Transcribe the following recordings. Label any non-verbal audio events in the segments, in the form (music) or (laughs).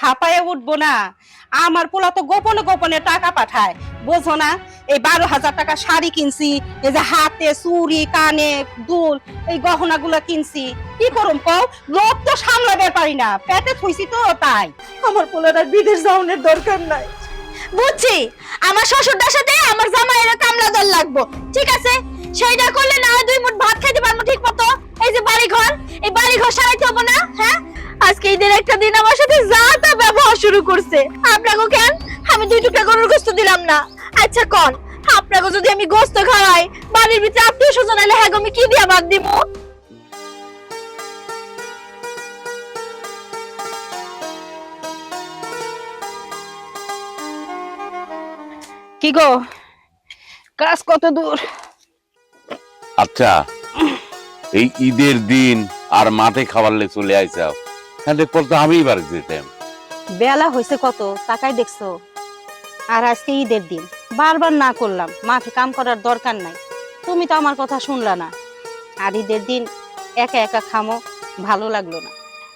হাঁপায়ে উঠবো না। আমার পোলা তো গোপনে গোপনে টাকা পাঠায়। বোঝো না এই বারো হাজার টাকা শাড়ি কিনছি এই যে হাতে চুড়ি কানে দুল এই গহনাগুলো কিনছি। কি করুম কও? লোক তো সামলাবে পারি না। পেটে থুইছি তো তাই। আমার পোলার আর বিদেশ যাওয়ার দরকার নাই। বুঝছি আমার শ্বশুরটার সাথে আমার জামাইয়ের কামলা দল লাগবো। ঠিক আছে সেইটা করলে না দুই মুঠ ভাত খাইতে পারব ঠিক মতো এই যে বাড়ি ঘর এই বাড়ি ঘর সারাইতে হব না হ্যাঁ? আজকে ঈদের একটা দিন আমার সাথে যা তা ব্যবহার শুরু করছে। আপনাকে কেন? আমি দুই টুকরা গরুর গোস্ত দিলাম না। আচ্ছা কন। আপনাকে যদি আমি গোস্ত খাওয়াই বাড়ির ভিতরে আত্মীয় স্বজন এলে হ্যাঁ আমি কি দিয়া বাদ দিব কি গো? কাজ কত দূর? আচ্ছা এই ঈদের দিন আর মাঠে খাবারলে চলে আইসাও। তাহলে পর তো আমি বাড়ি যেতাম। বেলা হয়েছে কত? তাকাই দেখছ? আর আজকে ঈদের দিন। বারবার না করলাম। মাঠে কাম করার দরকার নাই। তুমি তো আমার কথা শুনলা না। আর ঈদের দিন একা একা খামো ভালো লাগল না।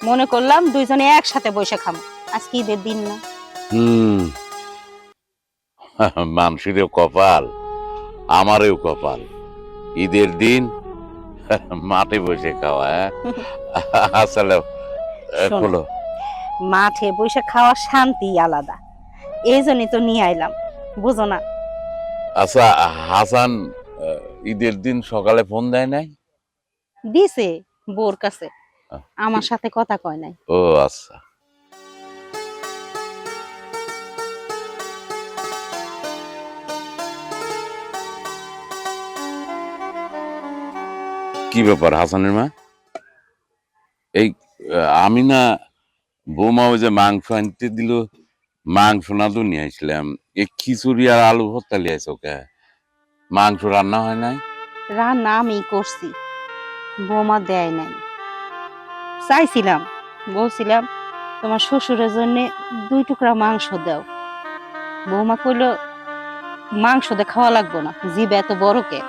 মনে করলাম দুইজনে একসাথে বসে খামো। আজকে ঈদের দিন না। হুম। (laughs) মানুষেরও কপাল আমারও কপাল। ঈদের দিন (laughs) মাঠে বসে খাওয়া হ্যাঁ? (laughs) আসলে মাঠে বসে খাওয়ার শান্তি আলাদা। এই জন্যই তো নিয়ে আইলাম বুঝো না। আচ্ছা হাসান ঈদের দিন সকালে ফোন দেয় নাই? দিছে বোর কাছে। আমার সাথে কথা কয় নাই। ও আচ্ছা। কি ব্যাপার হাসানের মা? এই আমি না বৌমা ওই যে মাংস আনতে দিল, মাংস না তো নিয়ে আসলাম। এই খিচুড়ি আর আলু ভর্তা লিয়ে আইছো কে? মাংস রান্না হয় নাই? রান্না আমি করছি, বৌমা দেয় নাই। চাইছিলাম, বলছিলাম, তোমার শ্বশুরের জন্য দুই টুকরা মাংস দাও। বৌমা কইল, মাংস দিয়ে খাওয়া লাগবো না, জিভ এত বড় কে?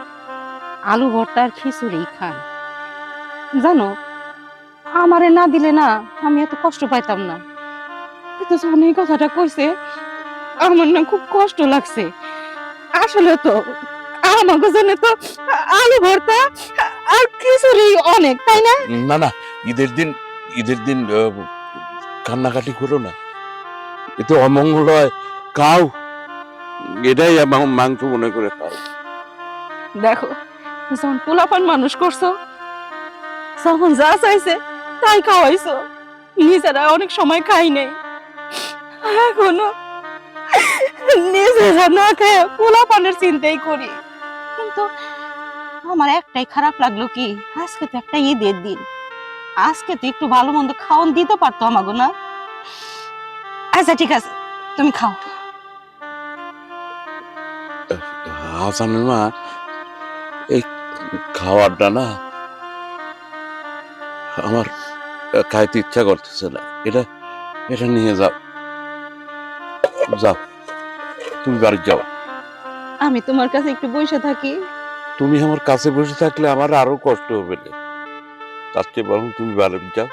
আলু ভর্তা আর খিচুড়ি খান। জানো আমারে না দিলে না আমি এত কষ্ট পাইতাম না। কিন্তু যখন এই কথাটা কইছে আমার না খুব কষ্ট লাগছে। আসলে তো আমাকে জন্য তো আলু ভর্তা আর খিচুড়ি অনেক তাই না? না না ঈদের দিন ঈদের দিন কান্নাকাটি করো না। এতে অমঙ্গল হয় খাও এটাই মাংস মনে করে খাও। দেখো যখন পোলাপান মানুষ করছ যখন যা চাইছে তাই খাওয়াইছো। নিজেরা অনেক সময় খাই নাই। এখনও নিজেরা না খেয়ে পোলাপানের চিন্তাই করি। কিন্তু আমার একটাই খারাপ লাগল কি, আজকে তো একটা ঈদের দিন। আজকে তো একটু ভালো মন্দ খাওয়ান দিতে পারতো আমাগো না। আচ্ছা ঠিক আছে, তুমি খাও। হাসানের মা, এই খাবারটা না, আমার খাইতে ইচ্ছা করতেছে না। এটা এটা নিয়ে যাও। যাও। তুমি বাড়ি যাও। আমি তোমার কাছে একটু বসে থাকি। তুমি আমার কাছে বসে থাকলে আমার আরও কষ্ট হবে না তার চেয়ে বরং তুমি বাড়ি যাও।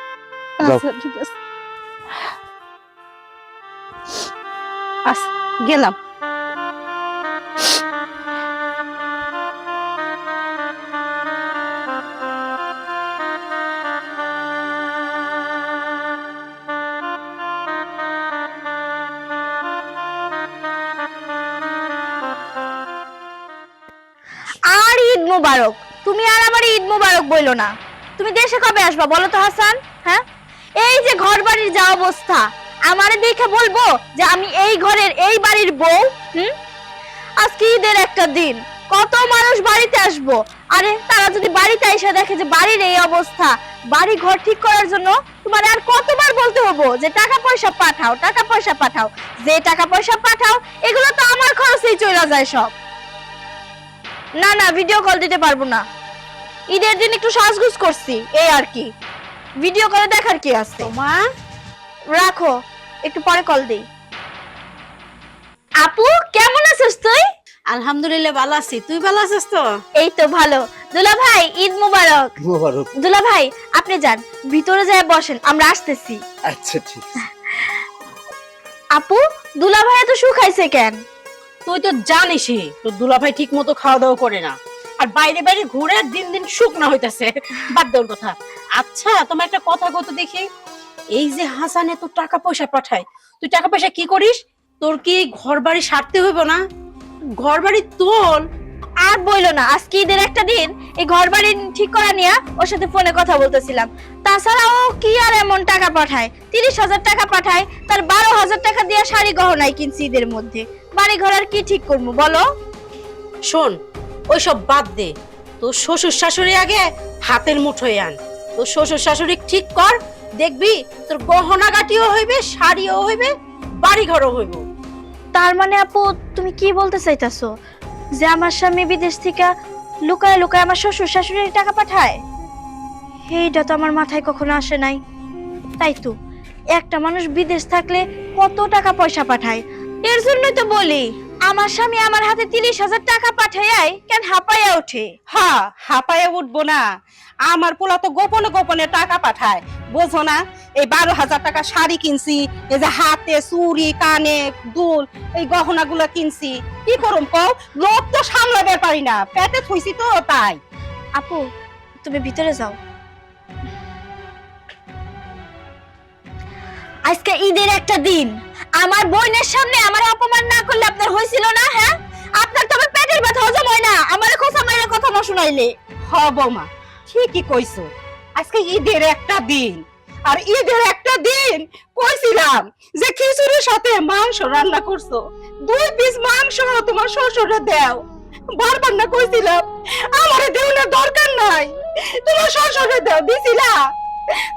আচ্ছা ঠিক আছে। আচ্ছা গেলাম। ঈদ মোবারক বইলো না। তুমি দেশে কবে আসবা বলো তো, হাসান? হ্যাঁ? এই যে ঘর বাড়ির যা অবস্থা, আমারে দেখে বলব যে আমি এই ঘরের এই বাড়ির বউ, হুম? আজকে ঈদের একটা দিন, কত মানুষ বাড়িতে আসব। আরে, তারা যদি বাড়িতে এসে দেখে যে বাড়ির এই অবস্থা বাড়ি ঘর ঠিক করার জন্য তোমার আর কতবার বলতে হব যে টাকা পয়সা পাঠাও, টাকা পয়সা পাঠাও, যে টাকা পয়সা পাঠাও, এগুলো তো আমার খরচেই চলে যায় সব। না না ভিডিও কল দিতে পারব না। ঈদের দিন একটু সাজগুজ করছি এই আর কি। ভিডিও করে দেখার কি আছে? মা রাখো একটু পরে কল দেই। আপু কেমন আছিস তুই? আলহামদুলিল্লাহ ভালো আছি। তুই ভালো আছিস তো? এই তো ভালো। দুলা ভাই ঈদ মুবারক। দুলা ভাই আপনি যান ভিতরে যায় বসেন আমরা আসতেছি। আচ্ছা ঠিক আপু দুলা ভাই এত শুকাইছে কেন? তুই তো জানিসই তো দুলা ভাই ঠিক মতো খাওয়া দাওয়া করে না। আর বাইরে বাইরে ঘুরে দিন দিন শুকনা হইতাছে। বাদ দেওয়ার কথা। আচ্ছা তোমার একটা কথা কত দেখি। এই যে হাসান এত টাকা পয়সা পাঠায়, তুই টাকা পয়সা কি করিস? তোর কি ঘর বাড়ি সারতে হইব না? ঘর বাড়ি তোল আর বইলো না। আজকে ঈদের একটা দিন, এই ঘর বাড়ি ঠিক করা নিয়ে ওর সাথে ফোনে কথা বলতেছিলাম। তাছাড়া ও কি আর এমন টাকা পাঠায়? তিরিশ হাজার টাকা পাঠায়, তার বারো হাজার টাকা দিয়ে শাড়ি গহনায় কিনছি ঈদের মধ্যে। বাড়ি ঘর আর কি ঠিক করব বলো? শোন ওইসব বাদ দে। তোর শ্বশুর শাশুড়ি আগে হাতের মুঠোয় আন। তোর শ্বশুর শাশুড়ি ঠিক কর, দেখবি তোর গহনা গাটিও হইবে, শাড়িও হইবে বাড়ি ঘরও হইব। তার মানে আপু, তুমি কি বলতে চাইতাছো? যে আমার স্বামী বিদেশ থেকে লুকায় লুকায় আমার শ্বশুর শাশুড়ির টাকা পাঠায়? এইটা তো আমার মাথায় কখনো আসে নাই। তাই তো, একটা মানুষ বিদেশ থাকলে কত টাকা পয়সা পাঠায়? এর জন্যই তো বলি। আমার স্বামী আমার হাতে তিরিশ হাজার টাকা পাঠায় কেন হাঁপাইয়া ওঠে? হ্যাঁ হাঁপায়ে উঠবো না। আমার পোলা তো গোপনে গোপনে টাকা পাঠায়। বোঝো না এই বারো হাজার টাকা শাড়ি কিনছি এই যে হাতে চুড়ি কানে দুল এই গহনাগুলো কিনছি। কি করুম কও? লোক তো সামলাবে পারি না। পেটে থুইছি তো তাই। আপু তুমি ভিতরে যাও। আজকে ঈদের একটা দিন। আমার বোনের সামনে আমার অপমান না করলে আপনার হয়েছিল না হ্যাঁ? আপনার তো আমার পেটের ব্যথা, হজম হয় না। আমার খোসা মাইরা কথা না শুনাইলে। হ, বৌমা, ঠিকই কইছো। আজকে ঈদের একটা দিন। আর ঈদের একটা দিন কইছিলাম যে খিচুড়ির সাথে মাংস রান্না করছ। দুই পিস মাংস তোমার শ্বশুরে দাও। বারবার না কইছিলাম, আমারে না দরকার নাই। তোমার শ্বশুরে দাও, দিছিলা?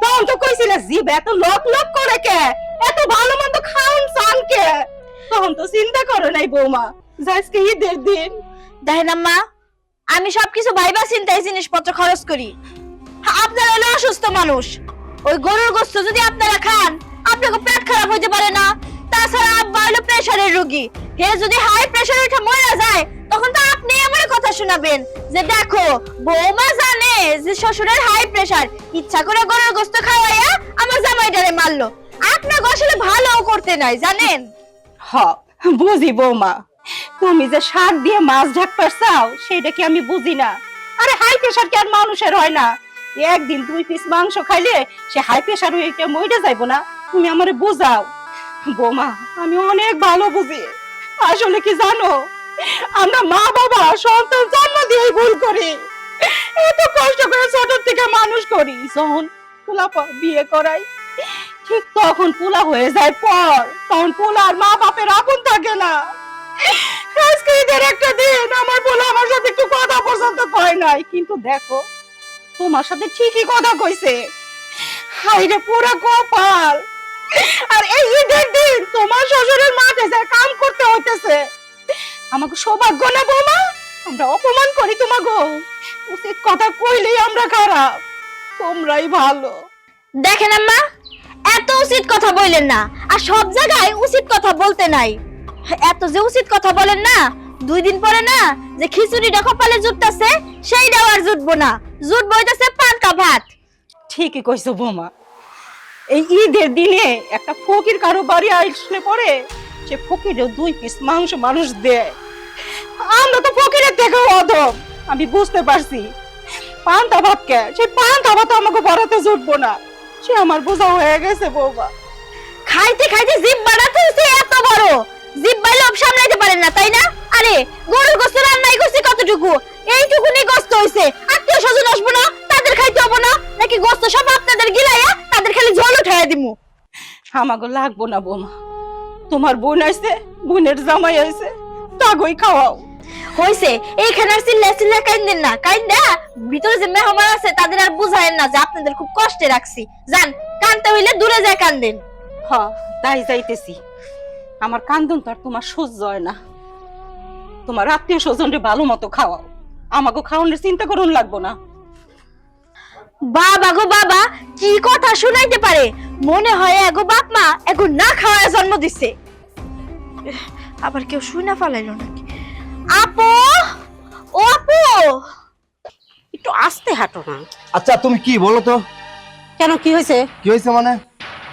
তখন তো কইছিলে, জিভ এত লোক লোক করে কে? এত ভালো মন্দ খাউন চান কে? তখন তো চিন্তা করো নাই বৌমা, যে আজকে ঈদের দিন। দেখেন আম্মা, আমি সবকিছু ভাইবা চিন্তায় জিনিসপত্র খরচ করি। আপনারা হলো অসুস্থ মানুষ। ওই গরুর গোস্ত যদি আপনারা খান, আপনাকে পেট খারাপ হইতে পারে না। তাছাড়া আব্বা হলো প্রেসারের রোগী। হে যদি হাই প্রেসার উঠে মরে যায় তখন তো আপনি আমার কথা শোনাবেন। যে দেখো, বৌমা জানে যে শ্বশুরের হাই প্রেসার ইচ্ছা করে গরুর গোস্ত খাওয়াইয়া আমার জামাইটারে মারলো। আপনাকে আসলে ভালো করতে নাই, জানেন? হ, বুঝি বৌমা। তুমি যে শাক দিয়ে মাছ ঢাকতে চাও, সেটা কি আমি বুঝি না? আরে হাই প্রেশার কি আর মানুষের হয় না? একদিন দুই পিস মাংস খাইলে সে হাই প্রেশার হয়ে কে মইটা যাইবো না। তুমি আমারে বুঝাও। বৌমা, আমি অনেক ভালো বুঝি। আসলে কি জানো? আমরা মা বাবা, সন্তান জন্ম দিয়ে ভুল করি। এত কষ্ট করে ছোট থেকে মানুষ করি। যখন পোলাপা বিয়ে করাই, ঠিক তখন পোলা হয়ে যায় পর। তখন পোলার মা বাপের আপন থাকে না। আজকে ঈদের একটা দিন আমার পোলা আমার সাথে একটু কথা পর্যন্ত কয় নাই। কিন্তু দেখো, তোমার সাথে ঠিকই কথা কইছে। হাইরে পুরা কপাল। আর এই ঈদের দিন তোমার শ্বশুরের মাঠে যায় কাম করতে হইতেছে আমাকে সৌভাগ্য না বৌমা? আমরা অপমান করি তোমাকে উচিত কথা কইলেই আমরা খারাপ। তোমরাই ভালো। দেখেন আম্মা এত উচিত কথা বললেন না আর সব জায়গায় উচিত কথা বলতে নাই। এত যে উচিত কথা বলেন না দুই দিন পরে না যে খিচুড়িটা কপালে জুটতাছে সেইটাও আর জুটবো না। জুটবো হইতাছে পান্তা ভাত। ঠিকই কইছো বৌমা। এই ঈদের দিনে একটা ফকির কারও বাড়ি আসলে পরে সে ফকিরেও দুই পিস মাংস মানুষ দেয়। আমরা তো ফকিরের থেকে অধম আমি বুঝতে পারছি। পান্তা ভাত কে? সেই পান্তা ভাত আমাকে বড়াতে জুটবো না। সে আমার বোঝা হয়ে গেছে বৌমা। খাইতে খাইতে জিভ বাড়াতে হইছে এত বড়। জিভ বাইলে লোভ সামলাইতে পারেন না তাই না? আরে গরুর গোস্ত রান্নাই করছি কতটুকু? এইটুকুনি গোস্ত হইছে। আত্মীয় স্বজন আসব না তাদের খাইতে হব না। নাকি গোস্ত সব আপনাদের গিলাইয়া তাদের খালি ঝোল উঠাইয়া দিমু? আমাকে লাগবো না বৌমা। তোমার বোন আইছে বোনের জামাই আইছে। তাগই খাওয়াও। হইছে এইখানে আর চিল্লা চিল্লা কাইন্দেন না। কাইন্দা ভিতরে যে মেহমান আছে তাদের আর বুঝায়েন না যে আপনাদের খুব কষ্টে রাখছি। যান কানতে হইলে দূরে যায় কান্দেন। হ তাই যাইতেছি। আমার কান্দন তো আর তোমার সহ্য হয় না। তোমার আত্মীয় স্বজনরে ভালো মতো খাওয়াও। আমাকে খাওয়ানোর চিন্তা করুন লাগবো না। বাবা গো বাবা কি কথা শুনাইতে পারে? মনে হয় এগো বাপ মা এগো না খাওয়ায় জন্ম দিছে। আবার কেউ শুনা ফালাইলো নাকি আপু? ও আপু? একটু আস্তে হাঁটো না। আচ্ছা তুমি কি বলো তো? কেন কি হয়েছে? কি হয়েছে মানে?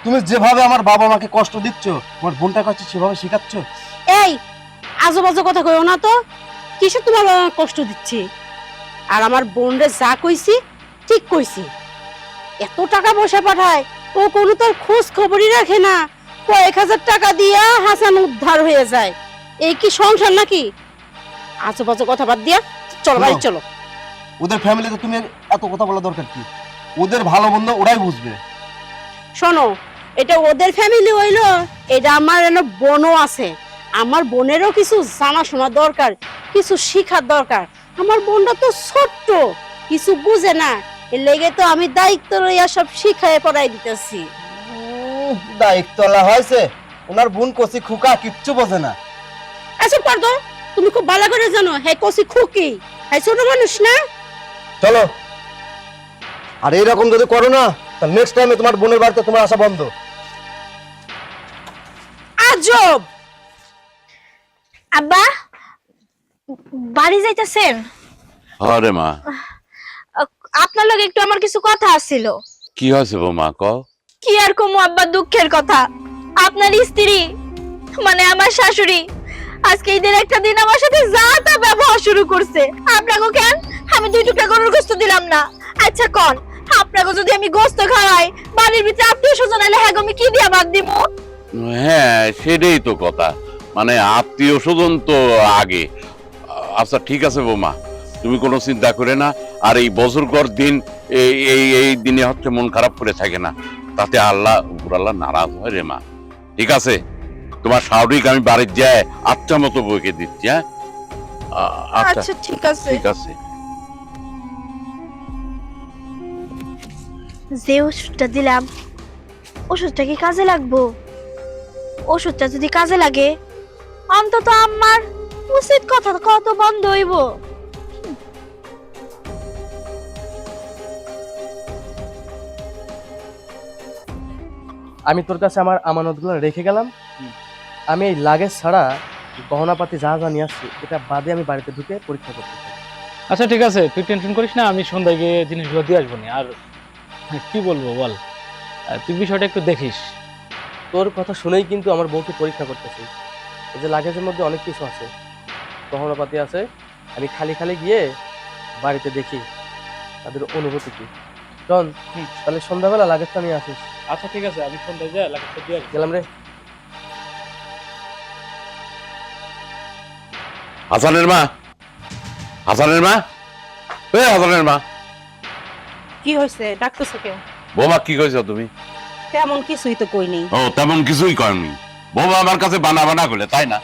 তুমি যেভাবে আমার বাবা মাকে কষ্ট দিচ্ছ তোমার বোনটা কাছে সেভাবে শেখাচ্ছ? এই আজে বাজে কথা কইও না তো। কিসে তোমার বাবা কষ্ট দিচ্ছি? আর আমার বোনরে যা কইছি ঠিক কইছি। এত টাকা পয়সা পাঠায় ও কোনো তোর খোঁজ খবরই রাখে না। কয়েক হাজার টাকা দিয়া হাসান উদ্ধার হয়ে যায়। এই কি সংসার নাকি? বাজে কথা বাদ দিয়া চলো বাড়ি চলো। ওদের ফ্যামিলিতে তুমি এত কথা বলা দরকার কি? ওদের ভালো মন্দ ওরাই বুঝবে। শোনো এটা ওদের ফ্যামিলি হইল এটা আমার এনে বোনও আছে। আমার বোনেরও কিছু জানাশোনা দরকার কিছু শিখার দরকার। আমার বোনটা তো ছোট্ট কিছু বুঝে না। এর লেগে তো আমি দায়িত্ব লইয়া সব শিখায় পড়াই দিতেছি। দায়িত্বলা হয়েছে। ওনার বোন কষি খুকা কিচ্ছু বোঝে না। আচ্ছা পারদো তুমি খুব ভালো করে জানো হ্যাঁ কষি খুকি। হ্যাঁ ছোট মানুষ না? চলো। আর এইরকম যদি করো না তাহলে নেক্সট টাইমে তোমার বোনের বাড়িতে তোমার আসা বন্ধ। আজব! আব্বা বাড়ি যাইতেছেন? আরে মা। আপনার লগে একটু আমার কিছু কথা আছিল। কি হয়েছে বৌমা ক কি আর কমু আব্বা দুঃখের কথা। আপনার স্ত্রী মানে আমার শাশুড়ি আজকে ঈদের একটা দিন আমার সাথে যা তা ব্যবহার শুরু করছে। আপনাকে কেন? আমি দুই টুকরা গরুর গোস্ত দিলাম না। আচ্ছা কন। আপনাকে যদি আমি গোস্ত খাওয়াই, বাড়ির ভিতরে আত্মীয় স্বজন এলে হ্যাঁ আমি কি দিয়া বাদ দিব হ্যাঁ সেটাই তো কথা। মানে আত্মীয় স্বজন তো আগে। আচ্ছা ঠিক আছে বৌমা, তুমি কোনো চিন্তা করে না। আর এই বছর কর দিন এই এই এই দিনে হচ্ছে মন খারাপ করে থাকে না। তাতে আল্লাহ, উপর আল্লাহ নারাজ হয় রে মা। ঠিক আছে? তোমার স্বাভাবিক আমি বাড়ির যায় আচ্ছা মতো বইকে দিচ্ছি হ্যাঁ? আচ্ছা আচ্ছা ঠিক আছে। ঠিক আছে। যে ওষুধটা দিলাম ওষুধটা কি কাজে লাগবো? ওষুধটা যদি কাজে লাগে অন্তত আমার উচিত কথা কত বন্ধ হইব। আমি তোর কাছে আমার আমানতগুলো রেখে গেলাম। আমি এই লাগেজ ছাড়া গহনাপাতি যা যা নিয়ে আসছি এটা বাদে আমি বাড়িতে ঢুকে পরীক্ষা করতে চাই। আচ্ছা ঠিক আছে। তুই টেনশন করিস না আমি সন্ধ্যায় গিয়ে জিনিসগুলো দিয়ে আসব নি। আর কি বলব বল? তুই বিষয়টা একটু দেখিস। তোর কথা শুনেই কিন্তু আমার বউকে পরীক্ষা করতেছি। এই যে লাগেজের মধ্যে অনেক কিছু আছে। গহনাপাতি আছে। আমি খালি খালি গিয়ে বাড়িতে দেখি তাদের অনুভূতি কি। চল তাহলে সন্ধ্যাবেলা লাগেজটা নিয়ে আসিস। আচ্ছা ঠিক আছে। আমি সন্ধ্যায় যাই লাগেজটা দিয়ে গেলাম রে। হাসানের মা? হাসানের মা? এ হাসানের মা। কি হয়েছে ডাকতেছো কেউ? বৌমা কি কইছো তুমি? তেমন কিছুই তো কই নেই। ও তেমন কিছুই করেনি বৌমা আমার কাছে বানা বানা করলে তাই না?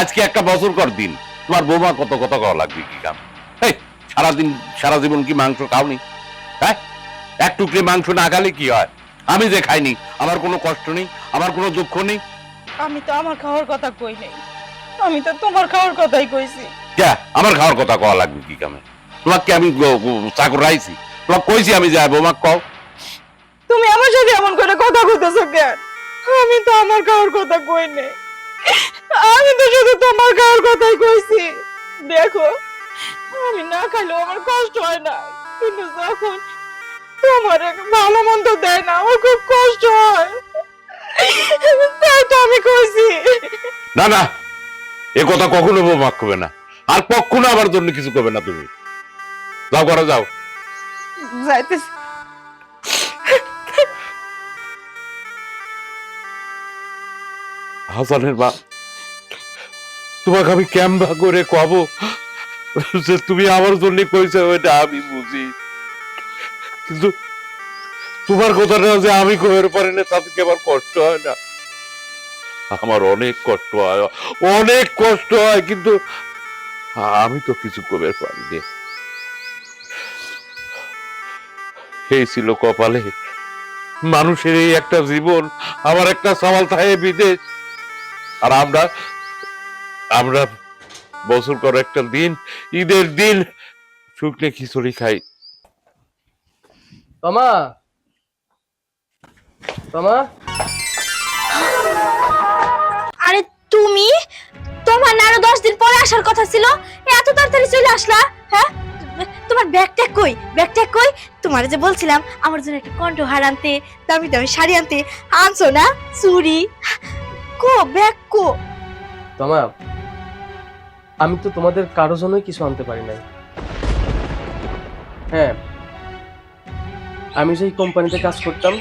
আজকে একটা বছর কর দিন। তোমার বৌমা কত কত করা লাগবে কি কাম? এই সারাদিন সারা জীবন কি মাংস খাওনি? হ্যাঁ? এক টুকরি মাংস না খালে কি হয়? আমি যে খাইনি আমার কোনো কষ্ট নেই আমার কোনো দুঃখ নেই। আমি তো আমার খাওয়ার কথা কই নাই। আমি তো তোমার খাওয়ার কথাই কইছি। কে? আমার খাওয়ার কথা কওয়া লাগবে কি কামে? তোমাকে আমি চাকর রাইছি তোমাকে কইছি আমি যাই বৌমা কও। তুমি আমার সাথে এমন করে কথা কইতেছো কেন আমি তো আমার খাওয়ার কথা কই নাই আমি তো শুধু তোমার খাওয়ার কথাই কইছি। দেখো আমি না খাইলেও আমার কষ্ট হয় না। কিন্তু যখন তোমার ভালো মন্দ দেয় না আমার খুব কষ্ট হয়। তাই তো আমি কইছি। না না এ কথা কখনো বৌমা করবে না। আর কখনো আমার জন্য কিছু করবে না তুমি। যাও ঘরে যাও। যাইতেছি। হাসানের মা তোমাকে আমি ক্যাম্বা করে কব যে তুমি আমার জন্য কইছো ওইটা আমি বুঝি। কিন্তু তোমার কথাটা যে আমি কবের পারি না তাতে কি আমার কষ্ট হয় না? আমার অনেক কষ্ট হয়, অনেক কষ্ট হয়, কিন্তু আমি তো কিছু কবের পারিনি। এই ছিল কপালে মানুষের এই একটা জীবন, আমার একটা সওয়াল থাকে বিদেশ। আর আমরা আমরা বছর কর একটা দিন, ঈদের দিন শুকনে খিচুড়ি খাই। তমা তমা। তুমি? তোমার না আরও দশ দিন পরে আসার কথা ছিল। এত তাড়াতাড়ি চলে আসলা হ্যাঁ? তোমার ব্যাগটা কই? ব্যাগটা কই? তুমি তোমার যে বলছিলাম, আমার জন্য একটা কণ্ঠহার আনতে, দামি দামি শাড়ি আনতে। আনছো না? চুড়ি কো, ব্যাগ কো? তোমা, আমি তো তোমাদের কারও জন্যই কিছু আনতে পারি নাই। হ্যাঁ আমি যেই কোম্পানিতে কাজ করতাম,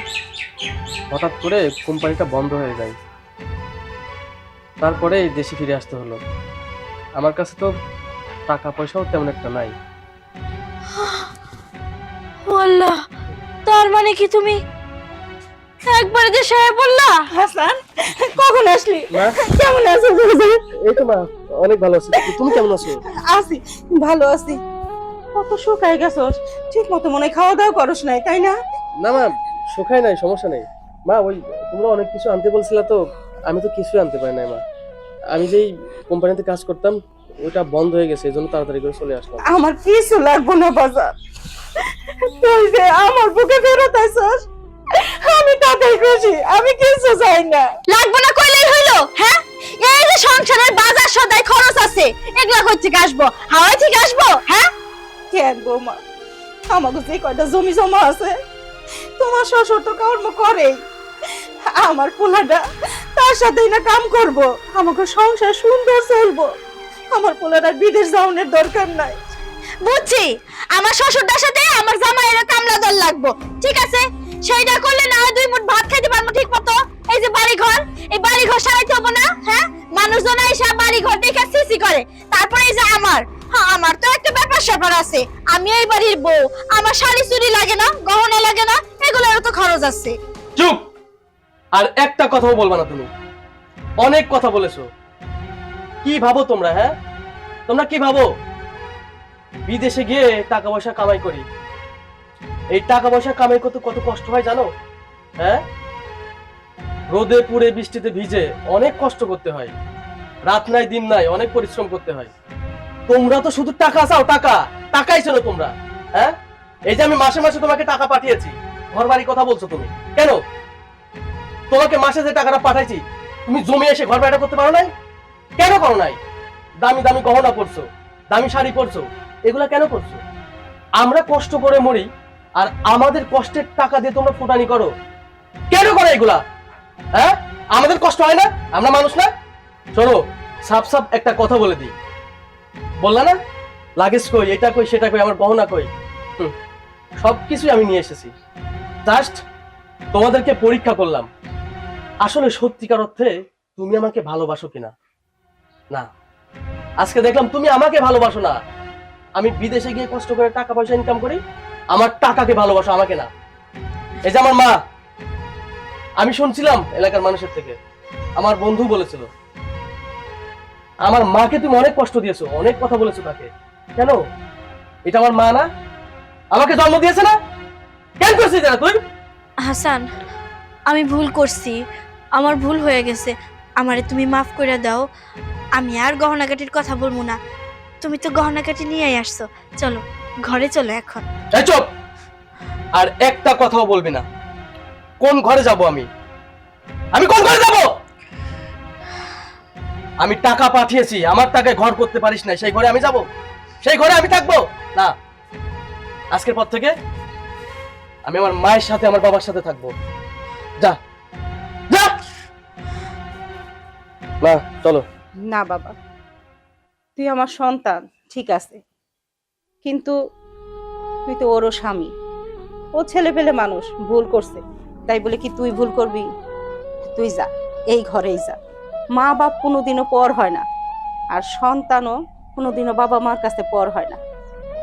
হঠাৎ করে কোম্পানিটা বন্ধ হয়ে যায়। তারপরে এই দেশে ফিরে আসতে হলো। আমার কাছে তো টাকা পয়সাও তেমন একটা নাই। আল্লাহ তার মানে কি তুমি একবারে যে সাহেব বললা? হাসান কখন আসলি? মা? কেমন আছো? এই তো মা অনেক ভালো আছি। তুমি কেমন আছো? আছি ভালো আছি। কত শুকাই গেছস ঠিক মতো মনে হয় খাওয়া দাওয়া করস নাই তাই না? না মা শোকাই নাই সমস্যা নেই। মা ওই তোমরা অনেক কিছু আনতে বলছিলা তো আমি তো কিছুই আনতে পারি নাই মা। আমি যেই কোম্পানিতে কাজ করতাম ওটা বন্ধ হয়ে গেছে এই জন্য তাড়াতাড়ি করে চলে আসলাম। আমার কিছু লাগবো না বাজার। তুই যে আমার বুকে ফেরত আইসস আমি তাতেই খুশি আমি কিছু চাই না। লাগবে না কইলেই হইল হ্যাঁ? এই যে সংসারের বাজার সদাই খরচ আছে এগুলা কই থেকে আসব? হাওয়াই ঠিক আসব হ্যাঁ? কেন বৌমা? আমাকে যে কয়টা জমি জমা আছে তোমার শ্বশুর তো কর্ম করে আমার পোলাটা তার সাথেই না কাম করব। আমাকে সংসার সুন্দর চলবো। আমার পোলাটার বিদেশ যাওয়ার দরকার নাই। বুঝছি। আমার শ্বশুরটার সাথে আমার জামাইয়ের কামলা দল লাগবো। ঠিক আছে? সেইটা করলে না দুই মুঠ ভাত খাইতে পারব ঠিক মতো। এই যে বাড়ি ঘর এই বাড়ি ঘর সারাইতে হব না হ্যাঁ? মানুষজন এসে বাড়ি ঘর দেখে সিসি করে। তারপরে এই যে আমার। হ্যাঁ আমার তো একটা ব্যাপার স্যাপার আছে। আমি এই বাড়ির বউ। আমার শাড়ি চুড়ি লাগে না গহনা লাগে না এগুলোরও তো খরচ আছে। চুপ! আর একটা কথাও বলবা না তুমি। অনেক কথা বলেছ। কি ভাবো তোমরা হ্যাঁ? তোমরা কি ভাবো? বিদেশে গিয়ে টাকা পয়সা কামাই করি। এই টাকা পয়সা কামাই করতে কত কষ্ট হয় জানো? হ্যাঁ? রোদে পুড়ে বৃষ্টিতে ভিজে অনেক কষ্ট করতে হয়। রাত নাই, দিন নাই অনেক পরিশ্রম করতে হয়। তোমরা তো শুধু টাকা চাও, টাকা। টাকাই ছিল তোমরা হ্যাঁ? এই যে আমি মাসে মাসে তোমাকে টাকা পাঠিয়েছি ঘর বাড়ি কথা বলছো তুমি। কেন? তোমাকে মাসে যে টাকাটা পাঠাইছি তুমি জমি এসে ঘর বাড়িটা করতে পারো নাই? কেন করো নাই? দামি দামি গহনা পরছো দামি শাড়ি পরছো এগুলা কেন করছ? আমরা কষ্ট করে মরি আর আমাদের কষ্টের টাকা দিয়ে তোমরা ফুটানি করো। কেন করো এগুলা? হ্যাঁ? আমাদের কষ্ট হয় না? আমরা মানুষ না? শোনো সাপ সাপ একটা কথা বলে দিই। বললা না? লাগেজ কই এটা কই সেটা কই আমার গহনা কই? হুম, সবকিছুই আমি নিয়ে এসেছি। জাস্ট তোমাদেরকে পরীক্ষা করলাম। আসলে সত্যিকার অর্থে তুমি আমাকে ভালোবাসো কিনা? না। আজকে দেখলাম তুমি আমাকে ভালোবাসো না। আমি বিদেশে গিয়ে কষ্ট করে টাকা পয়সা ইনকাম করি, আমার টাকাকে ভালোবাসো আমাকে না। এই যে আমার মা, আমি শুনছিলাম এলাকার মানুষের থেকে, আমার বন্ধু বলেছিল, আমার মাকে তুমি অনেক কষ্ট দিয়েছ, অনেক কথা বলেছ তাকে। কেন? এটা আমার মা না? আমাকে জন্ম দিয়েছে না? কেন করছিস তুই? হাসান, আমি ভুল করছি। আমার ভুল হয়ে গেছে। আমারে তুমি মাফ করে দাও। আমি আর গহনাকাটির কথা বলব না। তুমি তো গহনাকাটি নিয়েই আসছো। চলো, ঘরে চলো এখন। চুপ! আর একটা কথাও বলবি না। কোন ঘরে যাব আমি? আমি কোন ঘরে যাব? আমি টাকা পাঠিয়েছি, আমার টাকায় ঘর করতে পারিস না সেই ঘরে আমি যাব? সেই ঘরে আমি থাকব? না। আজকের পর থেকে আমি আমার মায়ের সাথে, আমার বাবার সাথে থাকব। যা। না চলো। না বাবা, তুই আমার সন্তান, ঠিক আছে। কিন্তু তুই তো ওরও স্বামী। ও ছেলে পেলে মানুষ, ভুল করছে। তাই বলে কি তুই ভুল করবি? তুই যা, এই ঘরেই যা। মা বাপ কোনোদিনও পর হয় না, আর সন্তানও কোনোদিনও বাবা মার কাছে পর হয় না।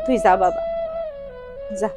তুই যা বাবা, যা।